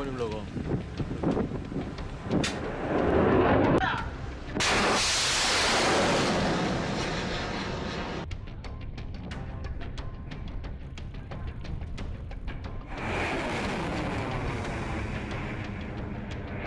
많이 올라가.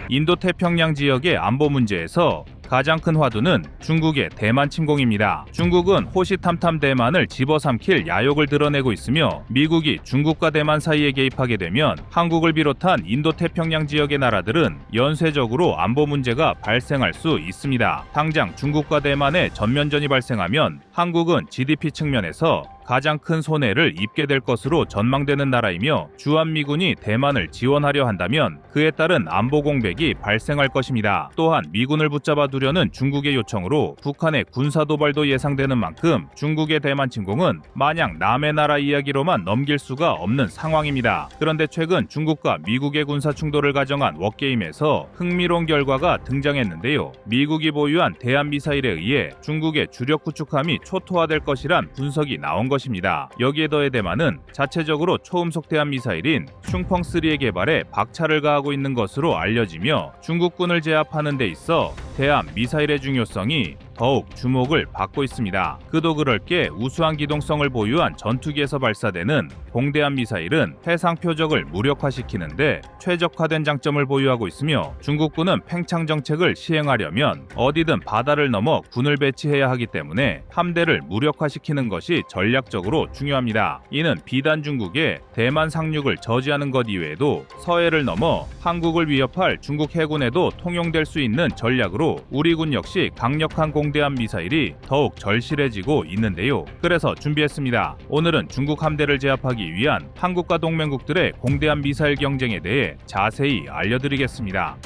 인도 태평양 지역의 안보 문제에서 가장 큰 화두는 중국의 대만 침공입니다. 중국은 호시탐탐 대만을 집어삼킬 야욕을 드러내고 있으며 미국이 중국과 대만 사이에 개입하게 되면 한국을 비롯한 인도태평양 지역의 나라들은 연쇄적으로 안보 문제가 발생할 수 있습니다. 당장 중국과 대만의 전면전이 발생하면 한국은 GDP 측면에서 가장 큰 손해를 입게 될 것으로 전망되는 나라이며 주한미군이 대만을 지원하려 한다면 그에 따른 안보 공백이 발생할 것입니다. 또한 미군을 붙잡아 두려는 중국의 요청으로 북한의 군사 도발도 예상되는 만큼 중국의 대만 침공은 마냥 남의 나라 이야기로만 넘길 수가 없는 상황입니다. 그런데 최근 중국과 미국의 군사 충돌을 가정한 워게임에서 흥미로운 결과가 등장했는데요. 미국이 보유한 대한 미사일에 의해 중국의 주력 구축함이 초토화될 것이란 분석이 나온 것입니다. 여기에 더해 대만은 자체적으로 초음속 대한 미사일인 슝펑3의 개발에 박차를 가하고 있는 것으로 알려지며 중국군을 제압하는 데 있어 대한 미사일의 중요성이 더욱 주목을 받고 있습니다. 그도 그럴 게 우수한 기동성을 보유한 전투기에서 발사되는 공대한 미사일은 해상 표적을 무력화시키는데 최적화된 장점을 보유하고 있으며 중국군은 팽창 정책을 시행하려면 어디든 바다를 넘어 군을 배치해야 하기 때문에 함대를 무력화시키는 것이 전략적으로 중요합니다. 이는 비단 중국의 대만 상륙을 저지하는 것 이외에도 서해를 넘어 한국을 위협할 중국 해군에도 통용될 수 있는 전략으로 우리 군 역시 강력한 공 대한 미사일이 더욱 절실해지고 있는데요. 그래서 준비했습니다. 오늘은 중국 함대를 제압하기 위한 한국과 동맹국들의 공대한 미사일 경쟁에 대해 자세히 알려드리겠습니다.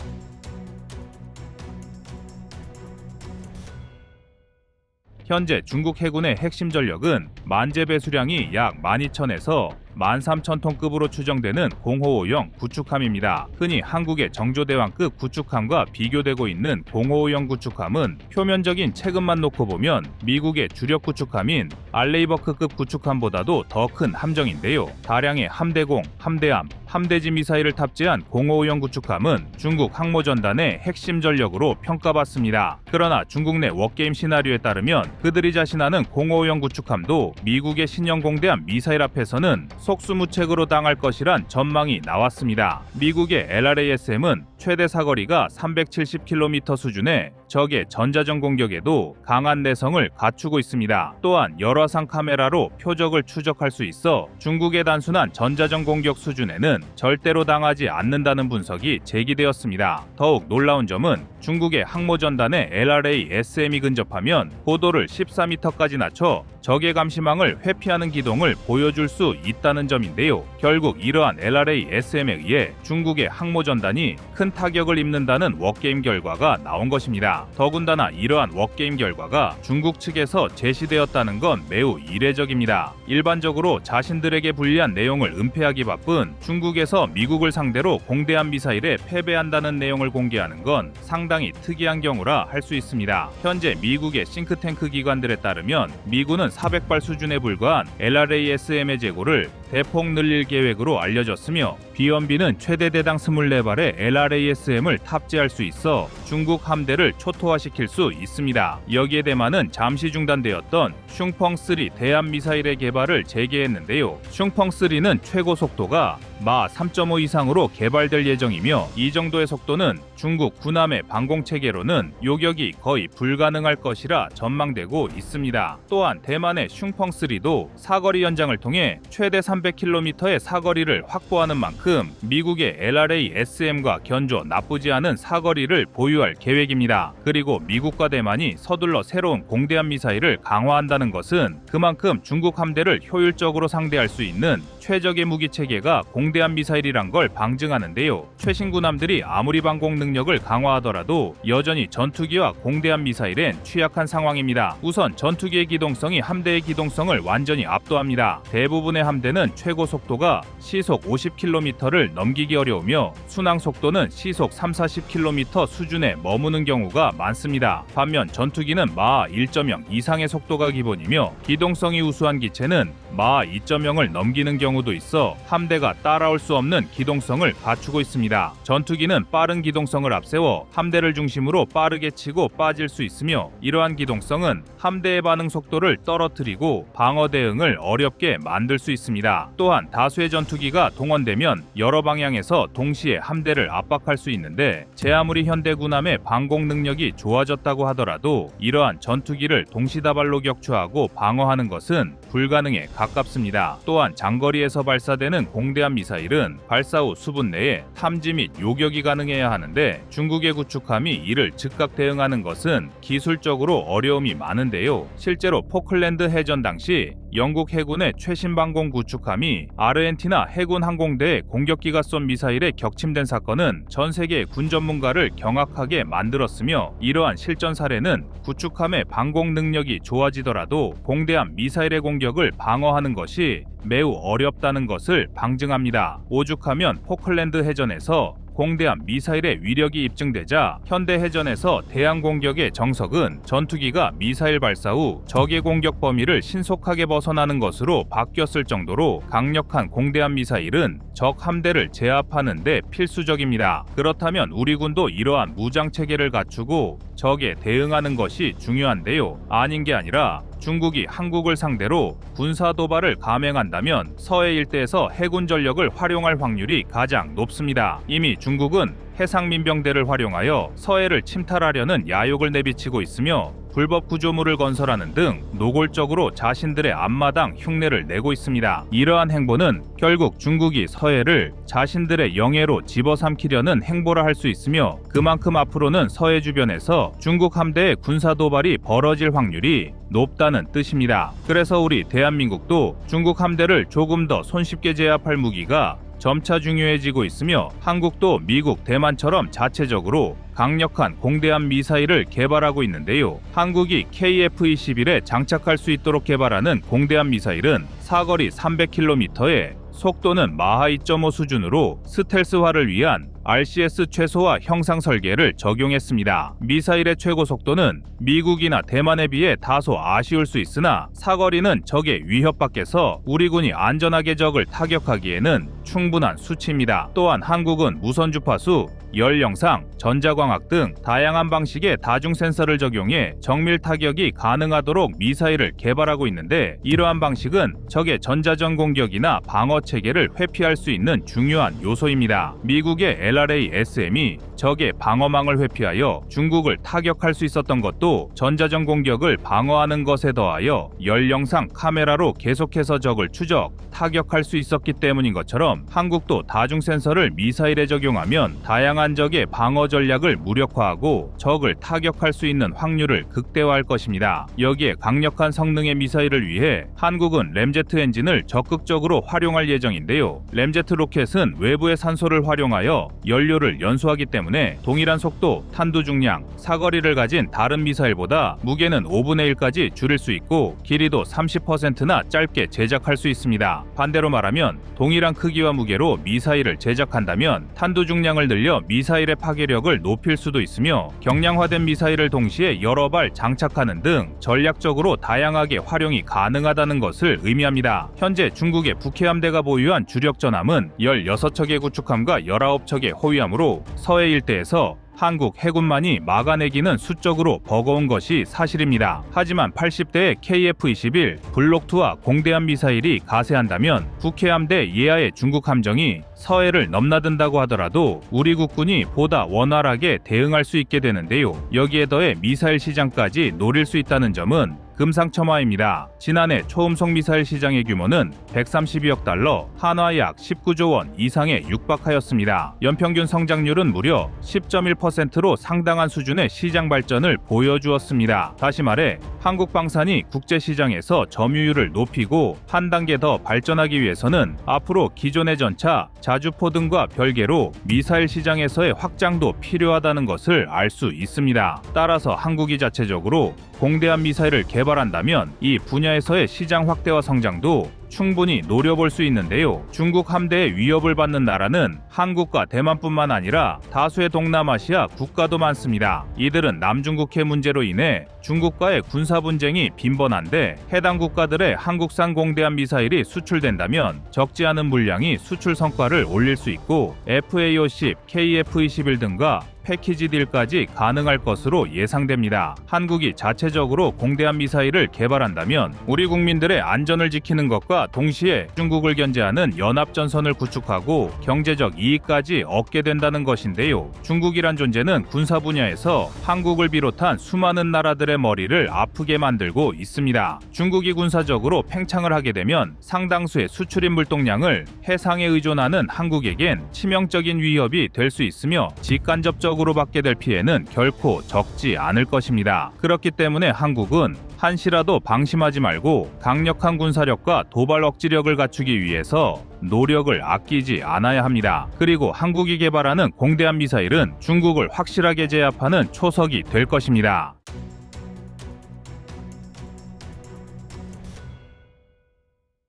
현재 중국 해군의 핵심 전력은 만재 배수량이 약 12,000에서 13,000톤급으로 추정되는 공호호형 구축함입니다. 흔히 한국의 정조대왕급 구축함과 비교되고 있는 공호호형 구축함은 표면적인 체급만 놓고 보면 미국의 주력 구축함인 알레이버크급 구축함보다도 더 큰 함정인데요. 다량의 함대공, 함대함, 함대지 미사일을 탑재한 공호호형 구축함은 중국 항모전단의 핵심 전력으로 평가받습니다. 그러나 중국 내 워게임 시나리오에 따르면 그들이 자신하는 공호호형 구축함도 미국의 신형 공대함 미사일 앞에서는 속수무책으로 당할 것이란 전망이 나왔습니다. 미국의 LRASM은 최대 사거리가 370km 수준의 적의 전자전 공격에도 강한 내성을 갖추고 있습니다. 또한 열화상 카메라로 표적을 추적할 수 있어 중국의 단순한 전자전 공격 수준에는 절대로 당하지 않는다는 분석이 제기되었습니다. 더욱 놀라운 점은 중국의 항모전단에 LRA SM이 근접하면 고도를 14m까지 낮춰 적의 감시망을 회피하는 기동을 보여줄 수 있다는 점인데요. 결국 이러한 LRA SM에 의해 중국의 항모전단이 큰 타격을 입는다는 워게임 결과가 나온 것입니다. 더군다나 이러한 워게임 결과가 중국 측에서 제시되었다는 건 매우 이례적입니다. 일반적으로 자신들에게 불리한 내용을 은폐하기 바쁜 중국에서 미국을 상대로 공대한 미사일에 패배한다는 내용을 공개하는 건 상당히 특이한 경우라 할 수 있습니다. 현재 미국의 싱크탱크 기관들에 따르면 미군은 400발 수준에 불과한 LRASM의 재고를 대폭 늘릴 계획으로 알려졌으며 비원비는 최대 대당 24발의 LRASM을 탑재할 수 있어 중국 함대를 초토화시킬 수 있습니다. 여기에 대만은 잠시 중단되었던 슝펑3 대함 미사일의 개발을 재개했는데요. 슝펑3는 최고 속도가 마 3.5 이상으로 개발될 예정이며 이 정도의 속도는 중국 군함의 방공 체계로는 요격이 거의 불가능할 것이라 전망되고 있습니다. 또한 대만의 슝펑3도 사거리 연장을 통해 최대 300km의 사거리를 확보하는 만큼 미국의 LRA SM과 견조 나쁘지 않은 사거리를 보유할 계획입니다. 그리고 미국과 대만이 서둘러 새로운 공대함 미사일을 강화한다는 것은 그만큼 중국 함대를 효율적으로 상대할 수 있는 최적의 무기 체계가 공 대함 미사일이란 걸 방증하는데요. 최신 군함들이 아무리 방공 능력을 강화하더라도 여전히 전투기와 공대함 미사일엔 취약한 상황입니다. 우선 전투기의 기동성이 함대의 기동성을 완전히 압도합니다. 대부분의 함대는 최고 속도가 시속 50km를 넘기기 어려우며 순항 속도는 시속 3, 40km 수준에 머무는 경우가 많습니다. 반면 전투기는 마하 1.0 이상의 속도가 기본이며 기동성이 우수한 기체는 마하 2.0을 넘기는 경우도 있어 함대가 따라 올 수 없는 기동성을 갖추고 있습니다. 전투기는 빠른 기동성을 앞세워 함대를 중심으로 빠르게 치고 빠질 수 있으며 이러한 기동성은 함대의 반응 속도를 떨어뜨리고 방어 대응을 어렵게 만들 수 있습니다. 또한 다수의 전투기가 동원되면 여러 방향에서 동시에 함대를 압박할 수 있는데 제 아무리 현대군함의 방공 능력이 좋아졌다고 하더라도 이러한 전투기를 동시다발로 격추하고 방어하는 것은 불가능에 가깝습니다. 또한 장거리에서 발사되는 공대함 미사일 은 발사 후 수분 내에 탐지 및 요격이 가능해야 하는데 중국의 구축함이 이를 즉각 대응하는 것은 기술적으로 어려움이 많은데요. 실제로 포클랜드 해전 당시 영국 해군의 최신 방공 구축함이 아르헨티나 해군 항공대의 공격기가 쏜 미사일에 격침된 사건은 전 세계 군 전문가를 경악하게 만들었으며 이러한 실전 사례는 구축함의 방공 능력이 좋아지더라도 공대함 미사일의 공격을 방어하는 것이 매우 어렵다는 것을 방증합니다. 오죽하면 포클랜드 해전에서 공대함 미사일의 위력이 입증되자 현대 해전에서 대항 공격의 정석은 전투기가 미사일 발사 후 적의 공격 범위를 신속하게 벗어나는 것으로 바뀌었을 정도로 강력한 공대함 미사일은 적 함대를 제압하는 데 필수적입니다. 그렇다면 우리 군도 이러한 무장 체계를 갖추고 적에 대응하는 것이 중요한데요. 아닌 게 아니라 중국이 한국을 상대로 군사 도발을 감행한다면 서해 일대에서 해군 전력을 활용할 확률이 가장 높습니다. 이미 중국은 해상 민병대를 활용하여 서해를 침탈하려는 야욕을 내비치고 있으며 불법 구조물을 건설하는 등 노골적으로 자신들의 앞마당 흉내를 내고 있습니다. 이러한 행보는 결국 중국이 서해를 자신들의 영해로 집어삼키려는 행보라 할 수 있으며 그만큼 앞으로는 서해 주변에서 중국 함대의 군사 도발이 벌어질 확률이 높다는 뜻입니다. 그래서 우리 대한민국도 중국 함대를 조금 더 손쉽게 제압할 무기가 점차 중요해지고 있으며 한국도 미국, 대만처럼 자체적으로 강력한 공대함 미사일을 개발하고 있는데요. 한국이 KF-21에 장착할 수 있도록 개발하는 공대함 미사일은 사거리 300km에 속도는 마하 2.5 수준으로 스텔스화를 위한 RCS 최소화 형상 설계를 적용했습니다. 미사일의 최고 속도는 미국이나 대만에 비해 다소 아쉬울 수 있으나 사거리는 적의 위협 밖에서 우리 군이 안전하게 적을 타격하기에는 충분한 수치입니다. 또한 한국은 무선 주파수, 열 영상, 전자광학 등 다양한 방식의 다중 센서를 적용해 정밀 타격이 가능하도록 미사일을 개발하고 있는데 이러한 방식은 적의 전자전 공격이나 방어 체계를 회피할 수 있는 중요한 요소입니다. 미국의 LRA SM이 적의 방어망을 회피하여 중국을 타격할 수 있었던 것도 전자전 공격을 방어하는 것에 더하여 열 영상 카메라로 계속해서 적을 추적, 타격할 수 있었기 때문인 것처럼 한국도 다중 센서를 미사일에 적용하면 다양한 적의 방어 전략을 무력화하고 적을 타격할 수 있는 확률을 극대화할 것입니다. 여기에 강력한 성능의 미사일을 위해 한국은 램제트 엔진을 적극적으로 활용할 예정인데요. 램제트 로켓은 외부의 산소를 활용하여 연료를 연소하기 때문에 동일한 속도, 탄두 중량, 사거리를 가진 다른 미사일보다 무게는 5분의 1까지 줄일 수 있고 길이도 30%나 짧게 제작할 수 있습니다. 반대로 말하면 동일한 크기와 무게로 미사일을 제작한다면 탄두 중량을 늘려 미사일의 파괴력을 높일 수도 있으며 경량화된 미사일을 동시에 여러 발 장착하는 등 전략적으로 다양하게 활용이 가능하다는 것을 의미합니다. 현재 중국의 북해함대가 보유한 주력 전함은 16척의 구축함과 19척의 호위함으로 서해 일대에서 한국 해군만이 막아내기는 수적으로 버거운 것이 사실입니다. 하지만 80대의 KF-21 블록2와 공대함 미사일이 가세한다면 북해함대 예하의 중국 함정이 서해를 넘나든다고 하더라도 우리 국군이 보다 원활하게 대응할 수 있게 되는데요. 여기에 더해 미사일 시장까지 노릴 수 있다는 점은 금상첨화입니다. 지난해 초음속 미사일 시장의 규모는 132억 달러, 한화 약 19조 원 이상에 육박하였습니다. 연평균 성장률은 무려 10.1%로 상당한 수준의 시장 발전을 보여주었습니다. 다시 말해 한국 방산이 국제 시장에서 점유율을 높이고 한 단계 더 발전하기 위해서는 앞으로 기존의 전차, 자주포 등과 별개로 미사일 시장에서의 확장도 필요하다는 것을 알 수 있습니다. 따라서 한국이 자체적으로 공대함 미사일을 개발 개발한다면 이 분야에서의 시장 확대와 성장도 충분히 노려볼 수 있는데요. 중국 함대의 위협을 받는 나라는 한국과 대만뿐만 아니라 다수의 동남아시아 국가도 많습니다. 이들은 남중국해 문제로 인해 중국과의 군사 분쟁이 빈번한데 해당 국가들의 한국산 공대함 미사일이 수출된다면 적지 않은 물량이 수출 성과를 올릴 수 있고 FA-50, KF-21 등과 패키지 딜까지 가능할 것으로 예상됩니다. 한국이 자체적으로 공대함 미사일을 개발한다면 우리 국민들의 안전을 지키는 것과 동시에 중국을 견제하는 연합전선을 구축하고 경제적 이익까지 얻게 된다는 것인데요. 중국이란 존재는 군사 분야에서 한국을 비롯한 수많은 나라들의 머리를 아프게 만들고 있습니다. 중국이 군사적으로 팽창을 하게 되면 상당수의 수출인 물동량을 해상에 의존하는 한국에겐 치명적인 위협이 될 수 있으며 직간접적 적으로 받게 될 피해는 결코 적지 않을 것입니다. 그렇기 때문에 한국은 한시라도 방심하지 말고 강력한 군사력과 도발 억지력을 갖추기 위해서 노력을 아끼지 않아야 합니다. 그리고 한국이 개발하는 공대함 미사일은 중국을 확실하게 제압하는 초석이 될 것입니다.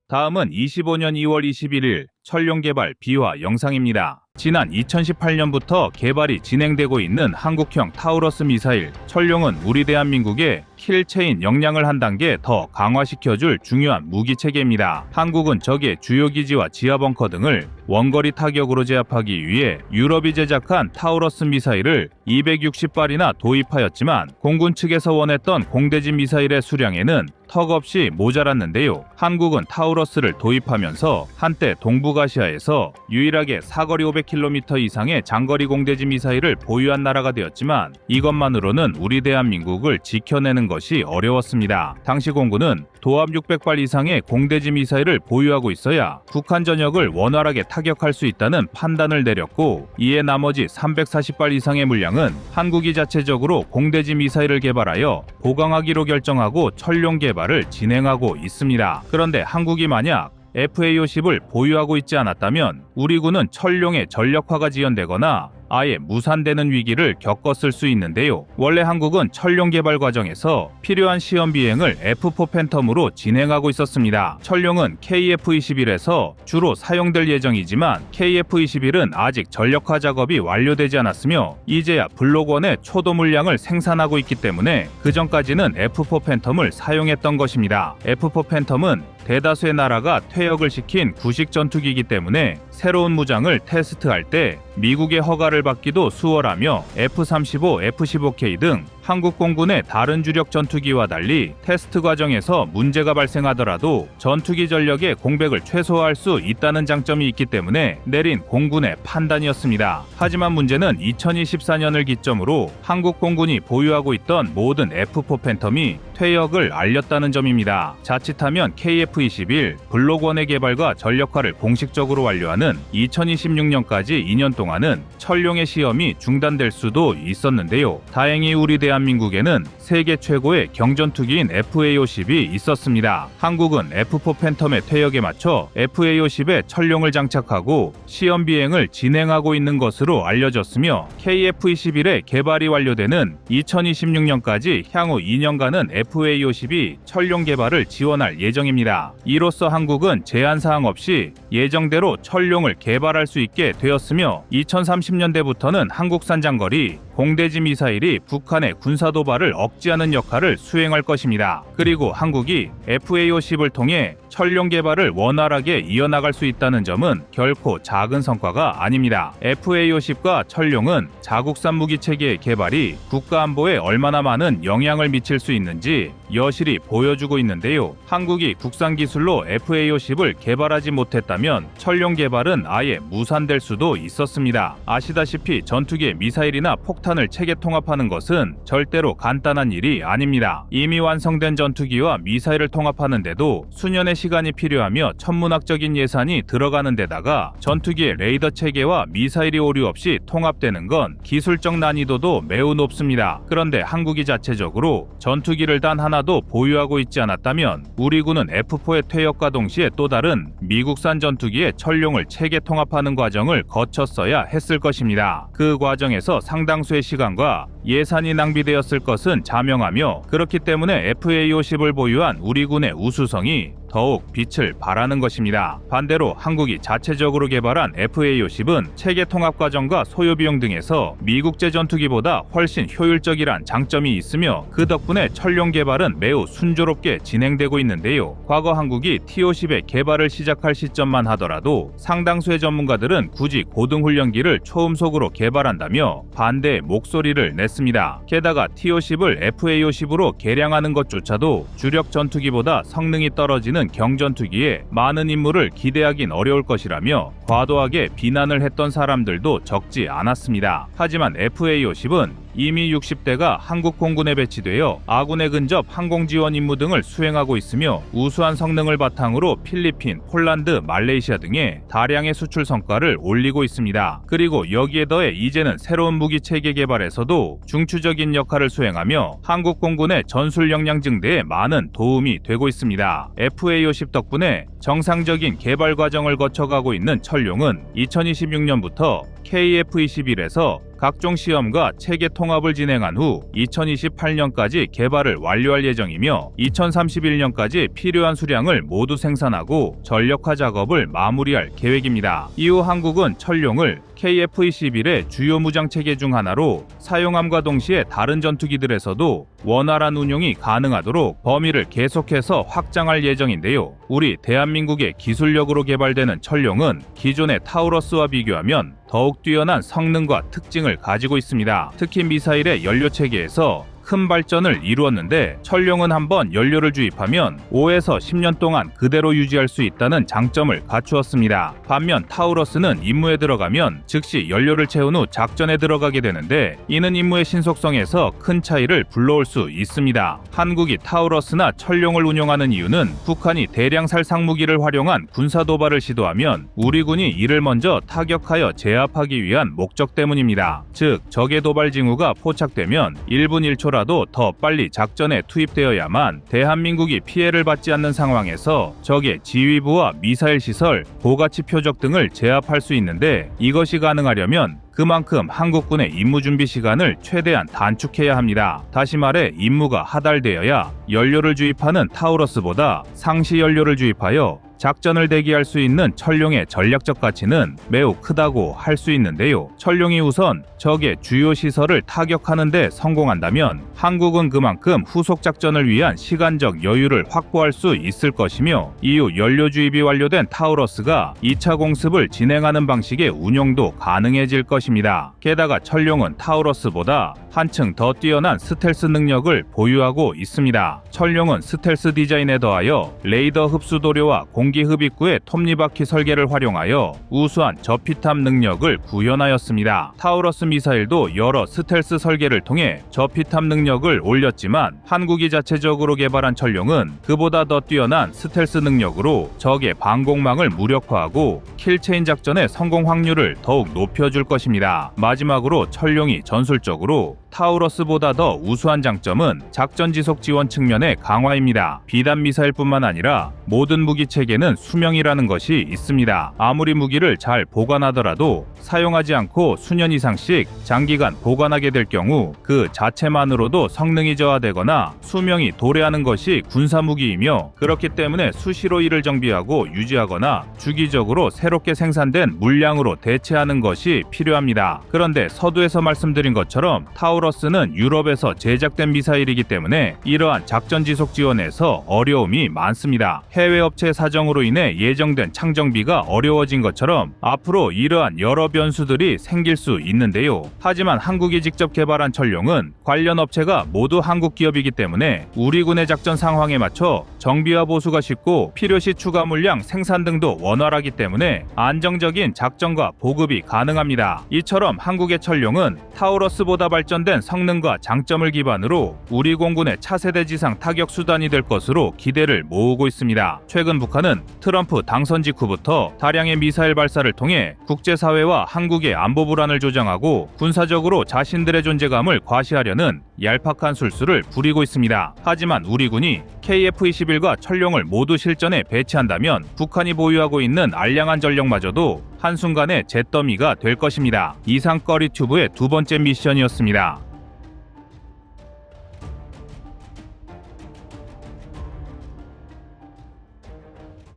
다음은 25년 2월 21일 철룡 개발 비화 영상입니다. 지난 2018년부터 개발이 진행되고 있는 한국형 타우러스 미사일 철룡은 우리 대한민국의 킬체인 역량을 한 단계 더 강화시켜줄 중요한 무기 체계입니다. 한국은 적의 주요 기지와 지하 벙커 등을 원거리 타격으로 제압하기 위해 유럽이 제작한 타우러스 미사일을 260발이나 도입하였지만 공군 측에서 원했던 공대지 미사일의 수량에는 턱없이 모자랐는데요. 한국은 타우러스를 도입하면서 한때 동북 아시아에서 유일하게 사거리 500km 이상의 장거리 공대지 미사일을 보유한 나라가 되었지만 이것만으로는 우리 대한민국을 지켜내는 것이 어려웠습니다. 당시 공군은 도합 600발 이상의 공대지 미사일을 보유하고 있어야 북한 전역을 원활하게 타격할 수 있다는 판단을 내렸고 이에 나머지 340발 이상의 물량은 한국이 자체적으로 공대지 미사일을 개발하여 보강하기로 결정하고 철룡 개발을 진행하고 있습니다. 그런데 한국이 만약 FA-50을 보유하고 있지 않았다면 우리 군은 철룡의 전력화가 지연되거나 아예 무산되는 위기를 겪었을 수 있는데요. 원래 한국은 철룡 개발 과정에서 필요한 시험 비행을 F4 팬텀으로 진행하고 있었습니다. 철룡은 KF-21에서 주로 사용될 예정이지만 KF-21은 아직 전력화 작업이 완료되지 않았으며 이제야 블록1의 초도 물량을 생산하고 있기 때문에 그 전까지는 F4 팬텀을 사용했던 것입니다. F4 팬텀은 대다수의 나라가 퇴역을 시킨 구식 전투기이기 때문에 새로운 무장을 테스트할 때 미국의 허가를 받기도 수월하며 F-35, F-15K 등 한국 공군의 다른 주력 전투기와 달리 테스트 과정에서 문제가 발생하더라도 전투기 전력의 공백을 최소화할 수 있다는 장점이 있기 때문에 내린 공군의 판단이었습니다. 하지만 문제는 2024년을 기점으로 한국 공군이 보유하고 있던 모든 F4 팬텀이 퇴역을 알렸다는 점입니다. 자칫하면 KF-21 블록1의 개발과 전력화를 공식적으로 완료하는 2026년까지 2년 동안은 철룡의 시험이 중단될 수도 있었는데요. 다행히 우리 대 한민국에는 세계 최고의 경전투기인 FA-50이 있었습니다. 한국은 F4 팬텀의 퇴역에 맞춰 FA-50에 철룡을 장착하고 시험 비행을 진행하고 있는 것으로 알려졌으며 KF-21의 개발이 완료되는 2026년까지 향후 2년간은 FA-50이 철룡 개발을 지원할 예정입니다. 이로써 한국은 제한 사항 없이 예정대로 철룡을 개발할 수 있게 되었으며 2030년대부터는 한국산 장거리 공대지 미사일이 북한의 군사 도발을 억제하는 역할을 수행할 것입니다. 그리고 한국이 FA-50을 통해 철룡 개발을 원활하게 이어나갈 수 있다는 점은 결코 작은 성과가 아닙니다. FA-50과 철룡은 자국산 무기 체계의 개발이 국가 안보에 얼마나 많은 영향을 미칠 수 있는지 여실히 보여주고 있는데요. 한국이 국산 기술로 FA-50을 개발하지 못했다면 철룡 개발은 아예 무산될 수도 있었습니다. 아시다시피 전투기의 미사일이나 폭탄을 체계 통합하는 것은 절대로 간단한 일이 아닙니다. 이미 완성된 전투기와 미사일을 통합하는데도 수년의 시간이 필요하며 천문학적인 예산이 들어가는 데다가 전투기의 레이더 체계와 미사일이 오류 없이 통합되는 건 기술적 난이도도 매우 높습니다. 그런데 한국이 자체적으로 전투기를 단 하나도 보유하고 있지 않았다면 우리 군은 F4의 퇴역과 동시에 또 다른 미국산 전투기의 철룡을 체계 통합하는 과정을 거쳤어야 했을 것입니다. 그 과정에서 상당수의 시간과 예산이 낭비 장비되었을 것은 자명하며 그렇기 때문에 FA-50을 보유한 우리 군의 우수성이 더욱 빛을 발하는 것입니다. 반대로 한국이 자체적으로 개발한 FA-50은 체계 통합 과정과 소요 비용 등에서 미국제 전투기보다 훨씬 효율적이란 장점이 있으며 그 덕분에 철룡 개발은 매우 순조롭게 진행되고 있는데요. 과거 한국이 T-50의 개발을 시작할 시점만 하더라도 상당수의 전문가들은 굳이 고등훈련기를 초음속으로 개발한다며 반대의 목소리를 냈습니다. 게다가 T-50을 FA-50으로 개량하는 것조차도 주력 전투기보다 성능이 떨어지는 경전투기에 많은 임무를 기대하긴 어려울 것이라며 과도하게 비난을 했던 사람들도 적지 않았습니다. 하지만 FA-50은 이미 60대가 한국 공군에 배치되어 아군에 근접 항공 지원 임무 등을 수행하고 있으며 우수한 성능을 바탕으로 필리핀, 폴란드, 말레이시아 등에 다량의 수출 성과를 올리고 있습니다. 그리고 여기에 더해 이제는 새로운 무기 체계 개발에서도 중추적인 역할을 수행하며 한국 공군의 전술 역량 증대에 많은 도움이 되고 있습니다. FA-50 덕분에 정상적인 개발 과정을 거쳐가고 있는 철룡은 2026년부터 KF-21에서 각종 시험과 체계 통합을 진행한 후 2028년까지 개발을 완료할 예정이며 2031년까지 필요한 수량을 모두 생산하고 전력화 작업을 마무리할 계획입니다. 이후 한국은 철룡을 KF-21의 주요 무장 체계 중 하나로 사용함과 동시에 다른 전투기들에서도 원활한 운용이 가능하도록 범위를 계속해서 확장할 예정인데요. 우리 대한민국의 기술력으로 개발되는 철룡은 기존의 타우러스와 비교하면 더욱 뛰어난 성능과 특징을 가지고 있습니다. 특히 미사일의 연료 체계에서 큰 발전을 이루었는데 철룡은 한번 연료를 주입하면 5에서 10년 동안 그대로 유지할 수 있다는 장점을 갖추었습니다. 반면 타우러스는 임무에 들어가면 즉시 연료를 채운 후 작전에 들어가게 되는데 이는 임무의 신속성에서 큰 차이를 불러올 수 있습니다. 한국이 타우러스나 철룡을 운용하는 이유는 북한이 대량 살상 무기를 활용한 군사 도발을 시도하면 우리 군이 이를 먼저 타격하여 제압하기 위한 목적 때문입니다. 즉 적의 도발 징후가 포착되면 1분 1초라 라도 더 빨리 작전에 투입되어야만 대한민국이 피해를 받지 않는 상황에서 적의 지휘부와 미사일 시설, 고가치 표적 등을 제압할 수 있는데 이것이 가능하려면 그만큼 한국군의 임무 준비 시간을 최대한 단축해야 합니다. 다시 말해 임무가 하달되어야 연료를 주입하는 타우러스보다 상시 연료를 주입하여 작전을 대기할 수 있는 철룡의 전략적 가치는 매우 크다고 할 수 있는데요. 철룡이 우선 적의 주요 시설을 타격하는 데 성공한다면 한국은 그만큼 후속 작전을 위한 시간적 여유를 확보할 수 있을 것이며 이후 연료 주입이 완료된 타우러스가 2차 공습을 진행하는 방식의 운용도 가능해질 것입니다. 게다가 철룡은 타우러스보다 한층 더 뛰어난 스텔스 능력을 보유하고 있습니다. 철룡은 스텔스 디자인에 더하여 레이더 흡수 도료와 공기 흡입구의 톱니바퀴 설계를 활용하여 우수한 저피탑 능력을 구현하였습니다. 타우러스 미사일도 여러 스텔스 설계를 통해 저피탑 능력을 올렸지만 한국이 자체적으로 개발한 철룡은 그보다 더 뛰어난 스텔스 능력으로 적의 방공망을 무력화하고 킬체인 작전의 성공 확률을 더욱 높여줄 것입니다. 마지막으로 철룡이 전술적으로 타우러스보다 더 우수한 장점은 작전 지속 지원 측면의 강화입니다. 비단 미사일뿐만 아니라 모든 무기 체계는 수명이라는 것이 있습니다. 아무리 무기를 잘 보관하더라도 사용하지 않고 수년 이상씩 장기간 보관하게 될 경우 그 자체만으로도 성능이 저하되거나 수명이 도래하는 것이 군사 무기이며 그렇기 때문에 수시로 이를 정비하고 유지하거나 주기적으로 새롭게 생산된 물량으로 대체하는 것이 필요합니다. 그런데 서두에서 말씀드린 것처럼 타우 러스는 유럽에서 제작된 미사일이기 때문에 이러한 작전 지속 지원에서 어려움이 많습니다. 해외 업체 사정으로 인해 예정된 창정비가 어려워진 것처럼 앞으로 이러한 여러 변수들이 생길 수 있는데요. 하지만 한국이 직접 개발한 철룡은 관련 업체가 모두 한국 기업이기 때문에 우리 군의 작전 상황에 맞춰 정비와 보수가 쉽고 필요시 추가 물량 생산 등도 원활하기 때문에 안정적인 작전과 보급이 가능합니다. 이처럼 한국의 철룡은 타우러스보다 발전된 성능과 장점을 기반으로 우리 공군의 차세대 지상 타격 수단이 될 것으로 기대를 모으고 있습니다. 최근 북한은 트럼프 당선 직후부터 다량의 미사일 발사를 통해 국제사회와 한국의 안보 불안을 조장하고 군사적으로 자신들의 존재감을 과시하려는 얄팍한 술수를 부리고 있습니다. 하지만 우리 군이 KF-21과 철룡을 모두 실전에 배치한다면 북한이 보유하고 있는 알량한 전력마저도 한순간에 잿더미가 될 것입니다. 이상 거리 튜브의 두 번째 미션이었습니다.